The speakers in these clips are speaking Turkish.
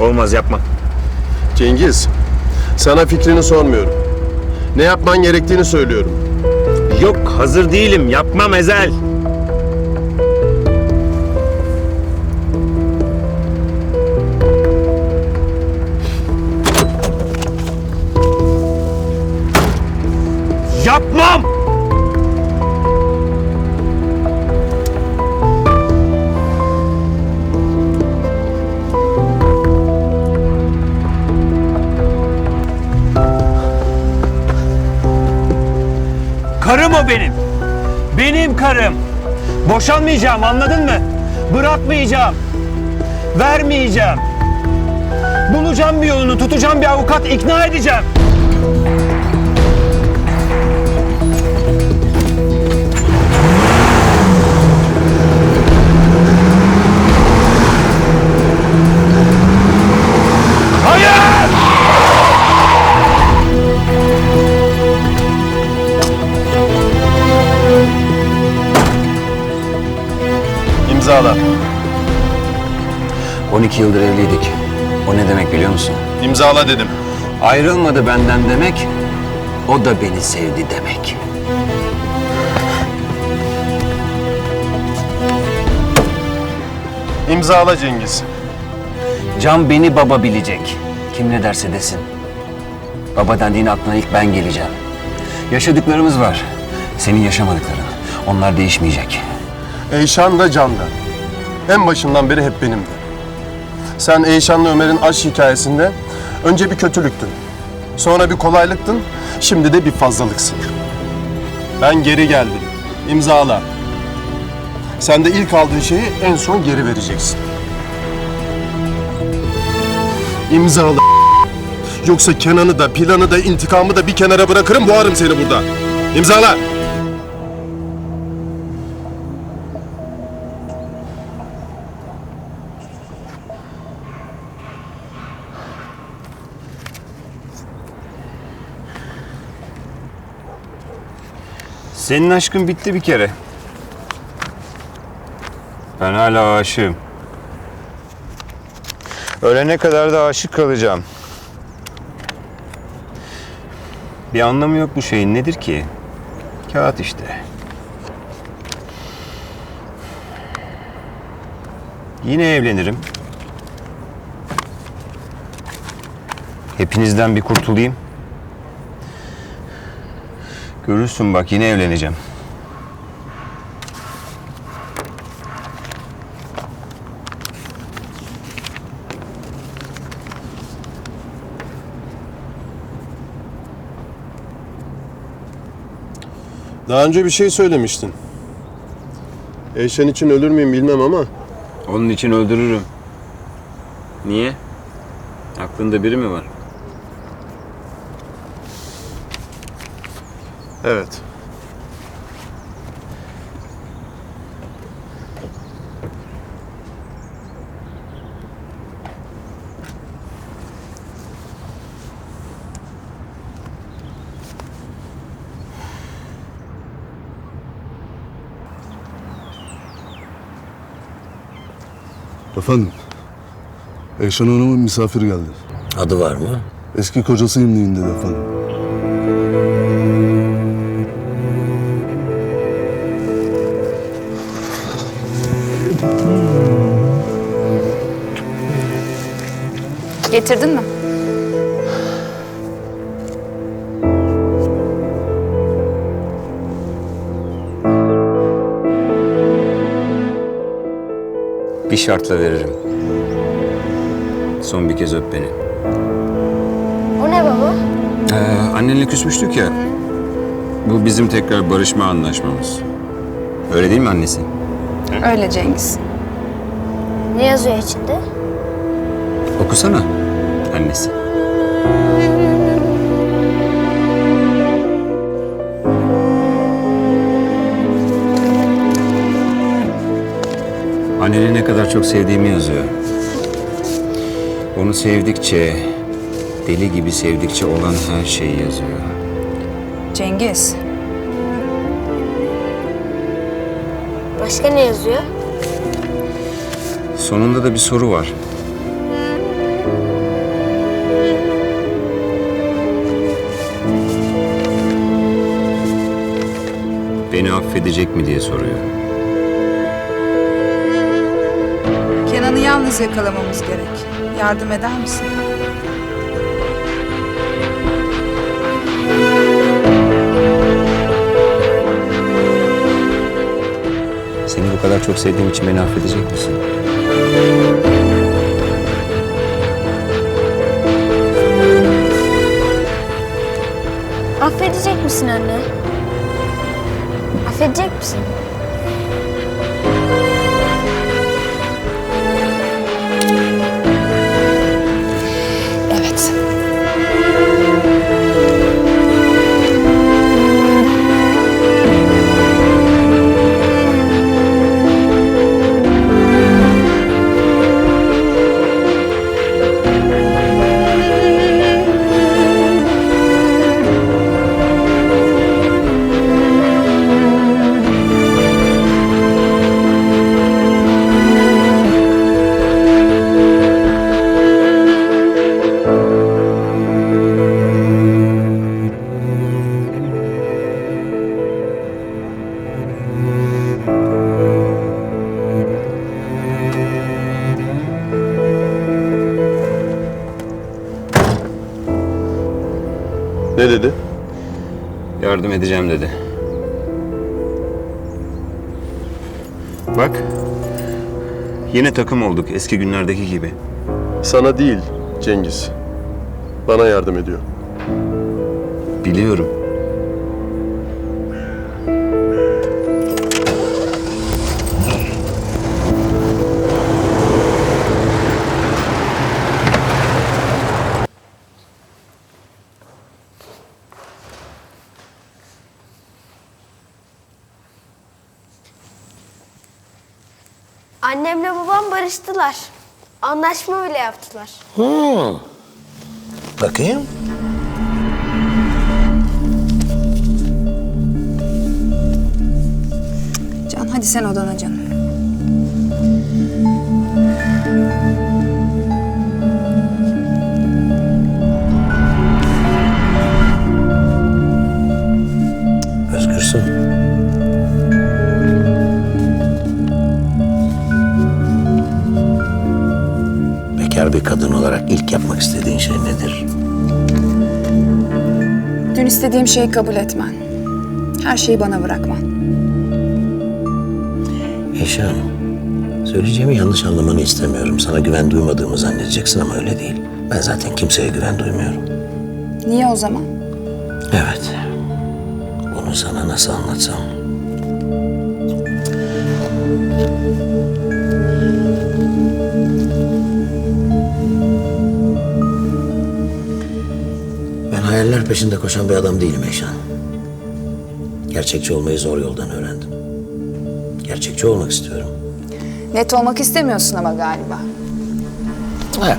Olmaz yapmam. Cengiz, sana fikrini sormuyorum. Ne yapman gerektiğini söylüyorum. Yok hazır değilim. Yapmam Ezel. Karım o benim. Benim karım. Boşanmayacağım anladın mı? Bırakmayacağım. Vermeyeceğim. Bulacağım bir yolunu, tutacağım bir avukat, ikna edeceğim. İmzala. 12 yıldır evliydik. O ne demek biliyor musun? İmzala dedim. Ayrılmadı benden demek, o da beni sevdi demek. İmzala Cengiz. Can beni baba bilecek. Kim ne derse desin. Baba dendiğin aklına ilk ben geleceğim. Yaşadıklarımız var. Senin yaşamadıkların. Onlar değişmeyecek. Eyşan da Can da. En başından beri hep benimdi. Sen Eyşan'la Ömer'in aşk hikayesinde önce bir kötülüktün. Sonra bir kolaylıktın. Şimdi de bir fazlalıksın. Ben geri geldim. İmzala. Sen de ilk aldığın şeyi en son geri vereceksin. İmzala. Yoksa Kenan'ı da, planı da, intikamı da bir kenara bırakırım, boğarım seni burada. İmzala. Senin aşkın bitti bir kere. Ben hala aşığım. Ölene kadar da aşık kalacağım. Bir anlamı yok bu şeyin. Nedir ki? Kağıt işte. Yine evlenirim. Hepinizden bir kurtulayım. Görürsün bak yine evleneceğim. Daha önce bir şey söylemiştin. Eyşan için ölür müyüm bilmem ama Onun için öldürürüm. Niye? Aklında biri mi var? Evet. Efendim, Eyşan Hanım'ın misafir geldi. Adı var mı? Eski kocasıyım deyin dedi efendim. Getirdin mi? Bir şartla veririm. Son bir kez öp beni. O ne baba? Ee, annenle küsmüştük ya. Bu bizim tekrar barışma anlaşmamız. Öyle değil mi annesi? Öyle Cengiz. Ne yazıyor içinde? Okusana annesi. Anneni ne kadar çok sevdiğimi yazıyor. Onu sevdikçe, deli gibi sevdikçe olan her şeyi yazıyor. Cengiz. Başka ne yazıyor? Sonunda da bir soru var. Beni affedecek mi diye soruyor. Kenan'ı yalnız yakalamamız gerek. Yardım eder misin? Seni bu kadar çok sevdiğim için beni affedecek misin? Affedecek misin anne? Affedecek misin? Ne dedi? Yardım edeceğim dedi. Bak. Yine takım olduk eski günlerdeki gibi. Sana değil Cengiz. Bana yardım ediyor. Biliyorum. Annemle babam barıştılar. Anlaşma bile yaptılar. Bakayım. Can hadi sen odana canım. Bekar bir kadın olarak ilk yapmak istediğin şey nedir? Dün istediğim şeyi kabul etmen. Her şeyi bana bırakman. Eşan, söyleyeceğimi yanlış anlamanı istemiyorum. Sana güven duymadığımı zannedeceksin ama öyle değil. Ben zaten kimseye güven duymuyorum. Niye o zaman? Evet. Bunu sana nasıl anlatsam? Hayaller peşinde koşan bir adam değilim Eşan. Gerçekçi olmayı zor yoldan öğrendim. Gerçekçi olmak istiyorum. Net olmak istemiyorsun ama galiba. Evet.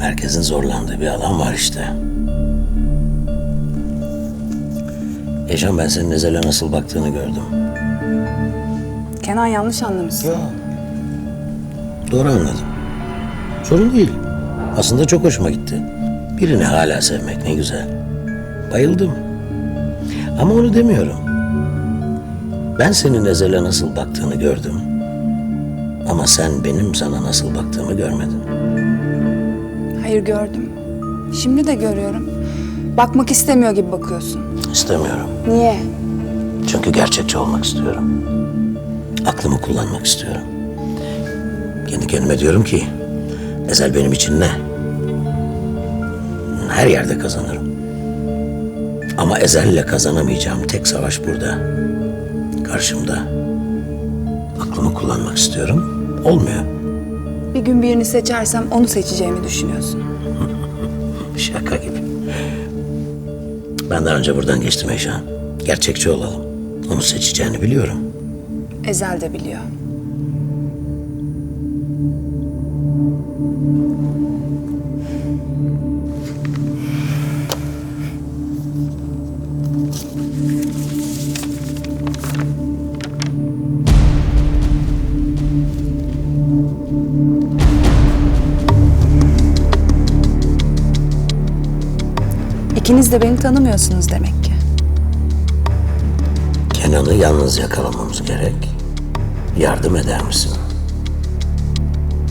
Herkesin zorlandığı bir alan var işte. Eşan ben senin Ezel'e nasıl baktığını gördüm. Kenan yanlış anlamışsın. Doğru anladım. Sorun değil. Aslında çok hoşuma gitti. Birini hala sevmek ne güzel. Bayıldım. Ama onu demiyorum. Ben senin Ezel'e nasıl baktığını gördüm. Ama sen benim sana nasıl baktığımı görmedin. Hayır gördüm. Şimdi de görüyorum. Bakmak istemiyor gibi bakıyorsun. İstemiyorum. Niye? Çünkü gerçekçi olmak istiyorum. Aklımı kullanmak istiyorum. Kendi kendime diyorum ki Ezel benim için ne? Her yerde kazanırım. Ama Ezel'le kazanamayacağım tek savaş burada. Karşımda. Aklımı kullanmak istiyorum. Olmuyor. Bir gün birini seçersem onu seçeceğimi düşünüyorsun. Şaka gibi. Ben daha önce buradan geçtim Eşan. Gerçekçi olalım. Onu seçeceğini biliyorum. Ezel de biliyor. İkiniz de beni tanımıyorsunuz demek ki. Kenan'ı yalnız yakalamamız gerek. Yardım eder misin?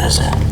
Ezel.